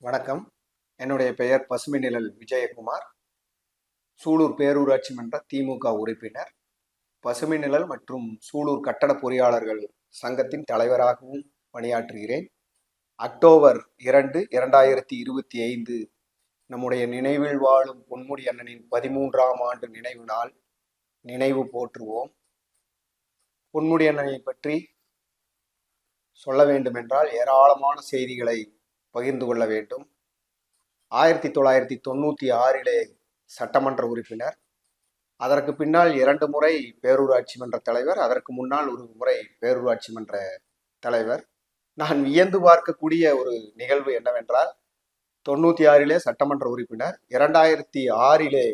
வணக்கம். என்னுடைய பெயர் பசுமை நிழல் விஜயகுமார். சூலூர் பேரூராட்சி மன்ற திமுக உறுப்பினர். பசுமை நிழல் மற்றும் சூலூர் கட்டட பொறியாளர்கள் சங்கத்தின் தலைவராகவும் பணியாற்றுகிறேன். அக்டோபர் இரண்டு இரண்டாயிரத்தி இருபத்தி ஐந்து நம்முடைய நினைவில் வாழும் பொன்முடி அண்ணனின் பதிமூன்றாம் ஆண்டு நினைவு நாள் நினைவு போற்றுவோம். பொன்முடி அண்ணனை பற்றி சொல்ல வேண்டுமென்றால் ஏராளமான செய்திகளை பகிர்ந்து கொள்ள வேண்டும். ஆயிரத்தி தொள்ளாயிரத்தி தொண்ணூற்றி ஆறிலே சட்டமன்ற உறுப்பினர் அதற்கு பின்னால் இரண்டு முறை பேரூராட்சி மன்ற தலைவர் அதற்கு முன்னால் ஒரு முறை பேரூராட்சி மன்ற தலைவர். நான் வியந்து பார்க்கக்கூடிய ஒரு நிகழ்வு என்னவென்றால் தொண்ணூற்றி ஆறிலே சட்டமன்ற உறுப்பினர் இரண்டாயிரத்தி ஆறிலே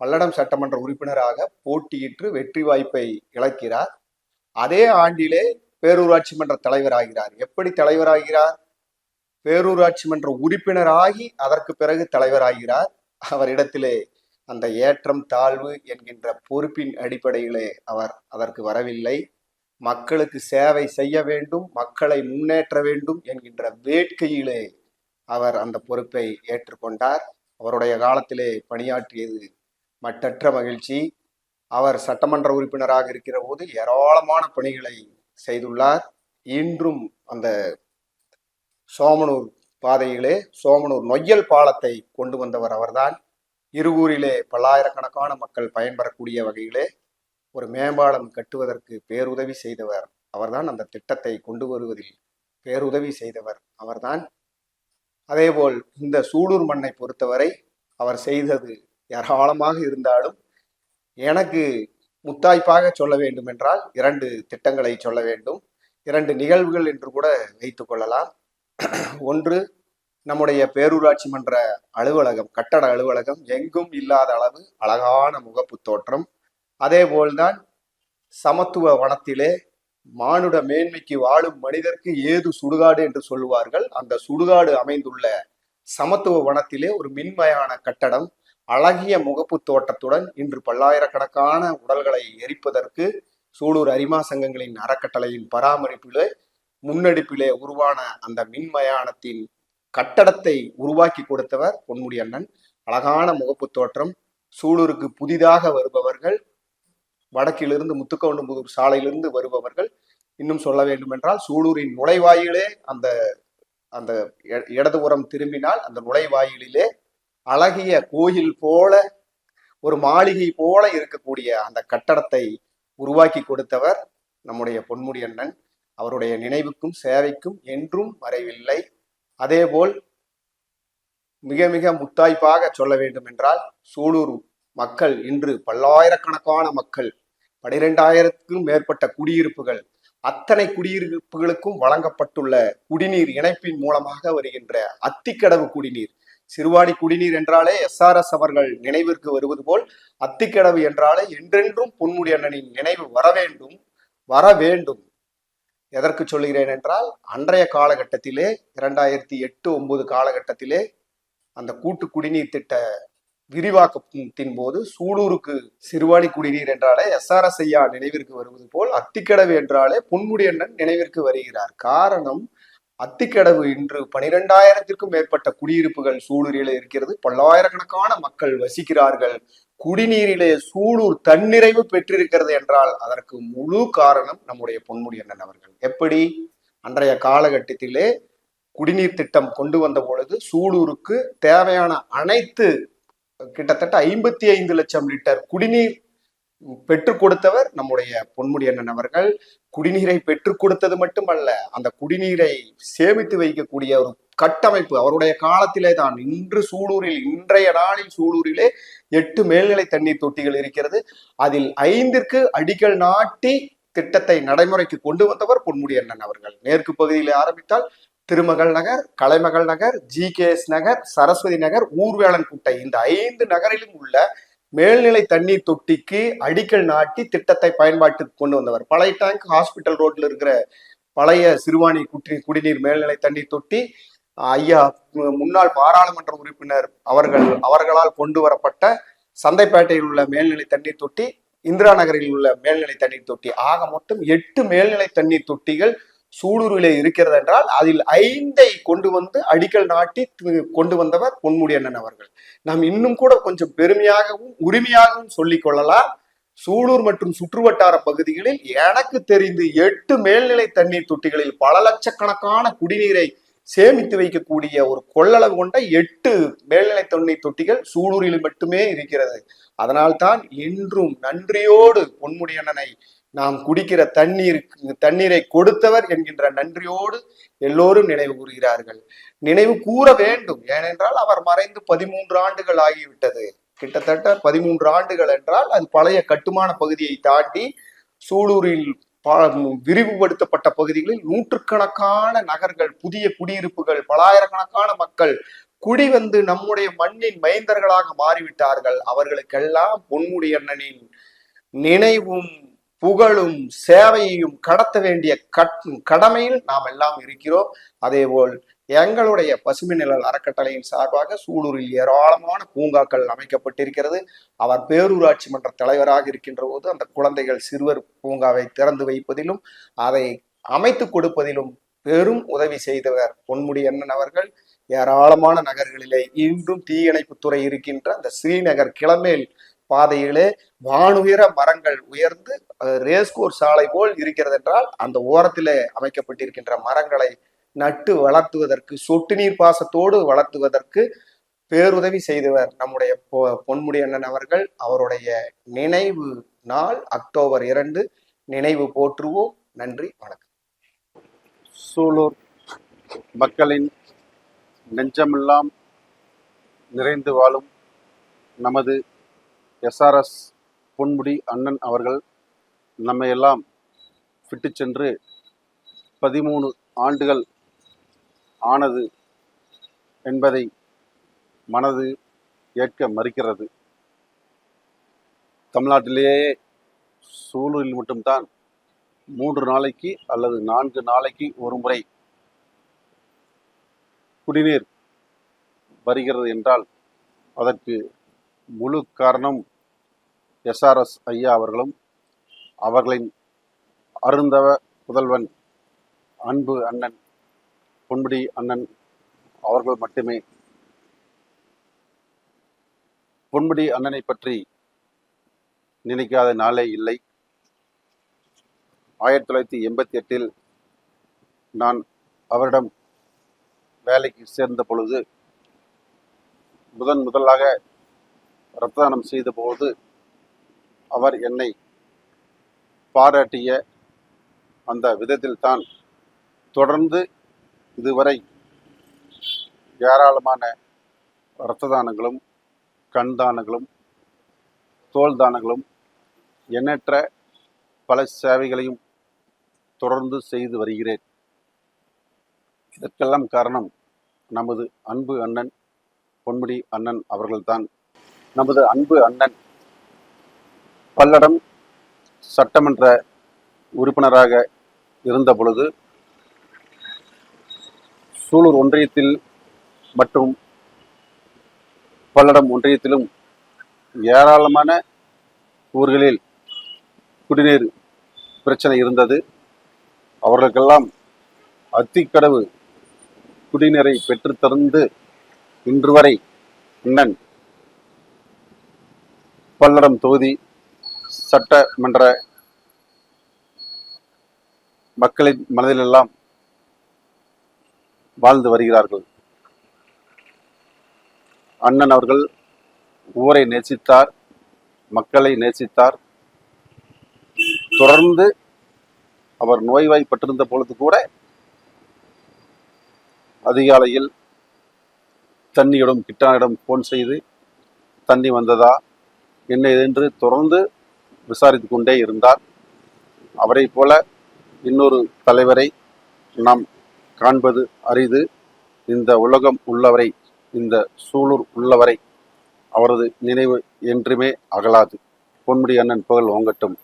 பல்லடம் சட்டமன்ற உறுப்பினராக போட்டியிட்டு வெற்றி வாய்ப்பை இழக்கிறார். அதே ஆண்டிலே பேரூராட்சி மன்ற தலைவராகிறார் எப்படி தலைவராகிறார் பேரூராட்சி மன்ற உறுப்பினராகி அதற்கு பிறகு தலைவராகிறார். அவரிடத்திலே அந்த ஏற்றம் தாழ்வு என்கின்ற பொறுப்பின் அடிப்படையிலே அவர் அதற்கு வரவில்லை. மக்களுக்கு சேவை செய்ய வேண்டும் மக்களை முன்னேற்ற வேண்டும் என்கின்ற வேட்கையிலே அவர் அந்த பொறுப்பை ஏற்றுக்கொண்டார். அவருடைய காலத்திலே பணியாற்றியது மட்டற்ற மகிழ்ச்சி. அவர் சட்டமன்ற உறுப்பினராக இருக்கிற போது ஏராளமான பணிகளை செய்துள்ளார். இன்றும் அந்த சோமனூர் பாதையிலே சோமனூர் நொய்யல் பாலத்தை கொண்டு வந்தவர் அவர்தான். இருகூரிலே பல்லாயிரக்கணக்கான மக்கள் பயன்பெறக்கூடிய வகையிலே ஒரு மேம்பாலம் கட்டுவதற்கு பேருதவி செய்தவர் அவர்தான். அந்த திட்டத்தை கொண்டு வருவதில் பேருதவி செய்தவர் அவர்தான். அதேபோல் இந்த சூலூர் மண்ணை பொறுத்தவரை அவர் செய்தது ஏராளமாக இருந்தாலும் எனக்கு முத்தாய்ப்பாக சொல்ல வேண்டும் என்றால் இரண்டு திட்டங்களை சொல்ல வேண்டும். இரண்டு நிகழ்வுகள் என்று கூட வைத்துக்கொள்ளலாம் ஒன்று நம்முடைய பேரூராட்சி மன்ற அலுவலகம் கட்டட அலுவலகம் எங்கும் இல்லாத அளவு அழகான முகப்பு தோற்றம் அதே போல்தான் சமத்துவ வனத்திலே மானுட மேன்மைக்கு வாழும் மனிதர்க்கு ஏது சுடுகாடு என்று சொல்லுவார்கள். அந்த சுடுகாடு அமைந்துள்ள சமத்துவ வனத்திலே ஒரு மின்மயான கட்டடம் அழகிய முகப்பு தோட்டத்துடன் இன்று பல்லாயிரக்கணக்கான உடல்களை எரிப்பதற்கு சூலூர் அரிமா சங்கங்களின் அறக்கட்டளையின் பராமரிப்பிலே முன்னெடுப்பிலே உருவான அந்த மின்மயானத்தின் கட்டடத்தை உருவாக்கி கொடுத்தவர் பொன்முடி அண்ணன். அழகான முகப்பு தோற்றம். சூலூருக்கு புதிதாக வருபவர்கள் வடக்கிலிருந்து முத்துக்கவுண்டம்புதூர் சாலையிலிருந்து வருபவர்கள். இன்னும் சொல்ல வேண்டும் என்றால் சூலூரின் நுழைவாயிலே அந்த அந்த இடதுபுறம் திரும்பினால் அந்த நுழைவாயிலிலே அழகிய கோயில் போல ஒரு மாளிகை போல இருக்கக்கூடிய அந்த கட்டடத்தை உருவாக்கி கொடுத்தவர் நம்முடைய பொன்முடி அண்ணன். அவருடைய நினைவுக்கும் சேவைக்கும் என்றும் மறைவில்லை. அதேபோல் மிக மிக முத்தாய்ப்பாக சொல்ல வேண்டும் என்றால் சூலூர் மக்கள் இன்று பல்லாயிரக்கணக்கான மக்கள் பனிரெண்டாயிரத்துக்கும் மேற்பட்ட குடியிருப்புகள் அத்தனை குடியிருப்புகளுக்கும் வழங்கப்பட்டுள்ள குடிநீர் இணைப்பின் மூலமாக வருகின்ற அத்திக்கடவு குடிநீர். சிறுவாணி குடிநீர் என்றாலே எஸ்ஆர்எஸ் அவர்கள் நினைவிற்கு வருவது போல் அத்திக்கடவு என்றாலே என்றென்றும் பொன்முடி அண்ணனின் நினைவு வர வேண்டும் வர வேண்டும். எதற்கு சொல்கிறேன் என்றால் அன்றைய காலகட்டத்திலே இரண்டாயிரத்தி எட்டு ஒன்பது காலகட்டத்திலே அந்த கூட்டு குடிநீர் திட்ட விரிவாக்கத்தின் போது சூலூருக்கு சிறுவாணி குடிநீர் என்றாலே எஸ்ஆர்எஸ் ஐயா நினைவிற்கு வருவது போல் அத்திக்கடவு என்றாலே பொன்முடியண்ணன் நினைவிற்கு வருகிறார். காரணம் அத்திக்கடவு இன்று பனிரெண்டாயிரத்திற்கும் மேற்பட்ட குடியிருப்புகள் சூலூரிலே இருக்கிறது. பல்லாயிரக்கணக்கான மக்கள் வசிக்கிறார்கள். குடிநீரிலே சூலூர் தன்னிறைவு பெற்றிருக்கிறது என்றால் அதற்கு முழு காரணம் நம்முடைய பொன்முடி அண்ணன் அவர்கள். எப்படி? அன்றைய காலகட்டத்திலே குடிநீர் திட்டம் கொண்டு வந்த பொழுது சூலூருக்கு தேவையான அனைத்து கிட்டத்தட்ட ஐம்பத்தி ஐந்து லட்சம் லிட்டர் குடிநீர் பெற்றுக் கொடுத்தவர் நம்முடைய பொன்முடி அண்ணன் அவர்கள். குடிநீரை பெற்றுக் கொடுத்தது மட்டுமல்ல அந்த குடிநீரை சேமித்து வைக்கக்கூடிய ஒரு கட்டமைப்பு. அவருடைய காலத்திலே தான். இன்று சூலூரில் இன்றைய நாளில் சூலூரிலே எட்டு மேல்நிலை தண்ணீர் தொட்டிகள் இருக்கிறது. அதில் ஐந்திற்கு அடிக்கல் நாட்டி திட்டத்தை நடைமுறைக்கு கொண்டு வந்தவர் பொன்முடி அண்ணன் அவர்கள். மேற்கு பகுதியில் ஆரம்பித்தால் திருமகள் நகர் கலைமகள் நகர் ஜி நகர் சரஸ்வதி நகர் ஊர்வேளன் குட்டை. இந்த ஐந்து நகரிலும் உள்ள மேல்நிலை தண்ணீர் தொட்டிக்கு அடிக்கல் நாட்டி திட்டத்தை பயன்பாட்டுக்கு கொண்டு வந்தவர். பழைய டேங்க் ஹாஸ்பிட்டல் ரோட்ல இருக்கிற பழைய சிறுவாணி குட்டி குடிநீர் மேல்நிலை தண்ணீர் தொட்டி ஐயா முன்னாள் பாராளுமன்ற உறுப்பினர் அவர்கள் அவர்களால் கொண்டு வரப்பட்ட சந்தைப்பேட்டையில் உள்ள மேல்நிலை தண்ணீர் தொட்டி இந்திரா நகரில் உள்ள மேல்நிலை தண்ணீர் தொட்டி. ஆக மொத்தம் எட்டு மேல்நிலை தண்ணீர் தொட்டிகள் சூலூரிலே இருக்கிறது என்றால் அதில் ஐந்தை கொண்டு வந்து அடிக்கல் நாட்டி கொண்டு வந்தவர் பொன்முடி அண்ணன் அவர்கள். நாம் இன்னும் கூட கொஞ்சம் பெருமையாகவும் உரிமையாகவும் சொல்லிக் கொள்ளலாம். சூலூர் மற்றும் சுற்றுவட்டார பகுதிகளில் எனக்கு தெரிந்து எட்டு மேல்நிலை தண்ணீர் தொட்டிகளில் பல லட்சக்கணக்கான குடிநீரை சேமித்து வைக்கக்கூடிய ஒரு கொள்ளளவு கொண்ட எட்டு மேல்நிலை தண்ணீர் தொட்டிகள் சூலூரில் மட்டுமே இருக்கிறது. அதனால்தான் இன்றும் நன்றியோடு பொன்முடி அண்ணனை நாம் குடிக்கிற தண்ணீர் தண்ணீரை கொடுத்தவர் என்கின்ற நன்றியோடு எல்லோரும் நினைவு கூறுகிறார்கள். நினைவு கூற வேண்டும். ஏனென்றால் அவர் மறைந்து பதிமூன்று ஆண்டுகள் ஆகிவிட்டது. கிட்டத்தட்ட பதிமூன்று ஆண்டுகள் என்றால் அது பழைய கட்டுமான பகுதியை தாண்டி சூலூரில் விரிவுபடுத்தப்பட்ட பகுதிகளில் நூற்றுக்கணக்கான நகர்கள் புதிய குடியிருப்புகள் பலாயிரக்கணக்கான மக்கள் குடி வந்து நம்முடைய மண்ணின் மைந்தர்களாக மாறிவிட்டார்கள். அவர்களுக்கெல்லாம் பொன்முடி அண்ணனின் நினைவும் புகழும் சேவையையும் கடத்த வேண்டிய கட் கடமையில் நாம் எல்லாம் இருக்கிறோம். அதேபோல் எங்களுடைய பசுமை நிழல் அறக்கட்டளையின் சார்பாக சூலூரில் ஏராளமான பூங்காக்கள் அமைக்கப்பட்டிருக்கிறது. அவர் பேரூராட்சி மன்ற தலைவராக இருக்கின்ற போது அந்த குழந்தைகள் சிறுவர் பூங்காவை திறந்து வைப்பதிலும் அதை அமைத்து கொடுப்பதிலும் பெரும் உதவி செய்தவர் பொன்முடி அண்ணன் அவர்கள். ஏராளமான நகர்களிலே இன்றும் தீயணைப்புத்துறை இருக்கின்ற அந்த ஸ்ரீநகர் கிளமேல் பாதையிலே வானுயர மரங்கள் உயர்ந்து ரேஸ்கோர் சாலை போல் இருக்கிறது என்றால் அந்த ஓரத்திலே அமைக்கப்பட்டிருக்கின்ற மரங்களை நட்டு வளர்த்துவதற்கு சொட்டு நீர் பாசத்தோடு வளர்த்துவதற்கு பேருதவி செய்தவர் நம்முடைய பொ- பொன்முடி அண்ணன் அவர்கள். அவருடைய நினைவு நாள் அக்டோபர் இரண்டு. நினைவு போற்றுவோம். நன்றி வணக்கம். சூலூர் மக்களின் நெஞ்சமெல்லாம் நிறைந்து வாழும் நமது எஸ்ஆர்எஸ் பொன்முடி அண்ணன் அவர்கள் நம்மை எல்லாம் விட்டு சென்று பதிமூணு ஆண்டுகள் ஆனது என்பதை மனது ஏற்க மறுக்கிறது. தமிழ்நாட்டிலேயே சூலூரில் மட்டும்தான் மூன்று நாளைக்கு அல்லது நான்கு நாளைக்கு ஒரு முறை குடிநீர் வருகிறது என்றால் அதற்கு முழு காரணம் எஸ்ஆர்எஸ் ஐயா அவர்களும் அவர்களின் அருந்தவ புதல்வன் அன்பு அண்ணன் பொன்முடி அண்ணன் அவர்கள் மட்டுமே. பொன்முடி அண்ணனை பற்றி நினைக்காத நாளே இல்லை. ஆயிரத்தி தொள்ளாயிரத்தி எண்பத்தி எட்டில் நான் அவரிடம் வேலைக்கு சேர்ந்த பொழுது முதன் முதலாக ரத்ததானம் செய்த போது அவர் என்னை பாராட்டிய அந்த விதத்தில் தான் தொடர்ந்து இதுவரை ஏராளமான இரத்த தானங்களும் கண் தானங்களும் தோல் தானங்களும் எண்ணற்ற பல சேவைகளையும் தொடர்ந்து செய்து வருகிறேன். இதற்கெல்லாம் காரணம் நமது அன்பு அண்ணன் பொன்முடி அண்ணன் அவர்கள்தான். நமது அன்பு அண்ணன் பல்லடம் சட்டமன்ற உறுப்பினராக இருந்த பொழுது சூலூர் ஒன்றியத்தில் மற்றும் பல்லடம் ஒன்றியத்திலும் ஏராளமான ஊர்களில் குடிநீர் பிரச்சனை இருந்தது. அவர்களுக்கெல்லாம் அத்திக்கடவு குடிநீரை பெற்றுத்தந்து இன்று வரை அண்ணன் பல்லடம் தொகுதி சட்டமன்ற மக்களின் மனதிலெல்லாம் வாழ்ந்து வருகிறார்கள். அண்ணன் அவர்கள் ஊரை நேசித்தார் மக்களை நேசித்தார். தொடர்ந்து அவர் நோய்வாய்ப்பட்டிருந்த பொழுது கூட அதிகாலையில் தண்ணியிடம் கிட்டானிடம் ஃபோன் செய்து தண்ணி வந்ததா? என்ன என்று தொடர்ந்து விசாரித்து கொண்டே இருந்தார். அவரைப் போல இன்னொரு தலைவரை நாம் காண்பது அரிது இந்த உலகம் உள்ளவரை இந்த சூளுர் உள்ளவரை அவரது நினைவு என்றுமே அகலாது. பொன்முடி அண்ணன் புகழ் ஓங்கட்டும்.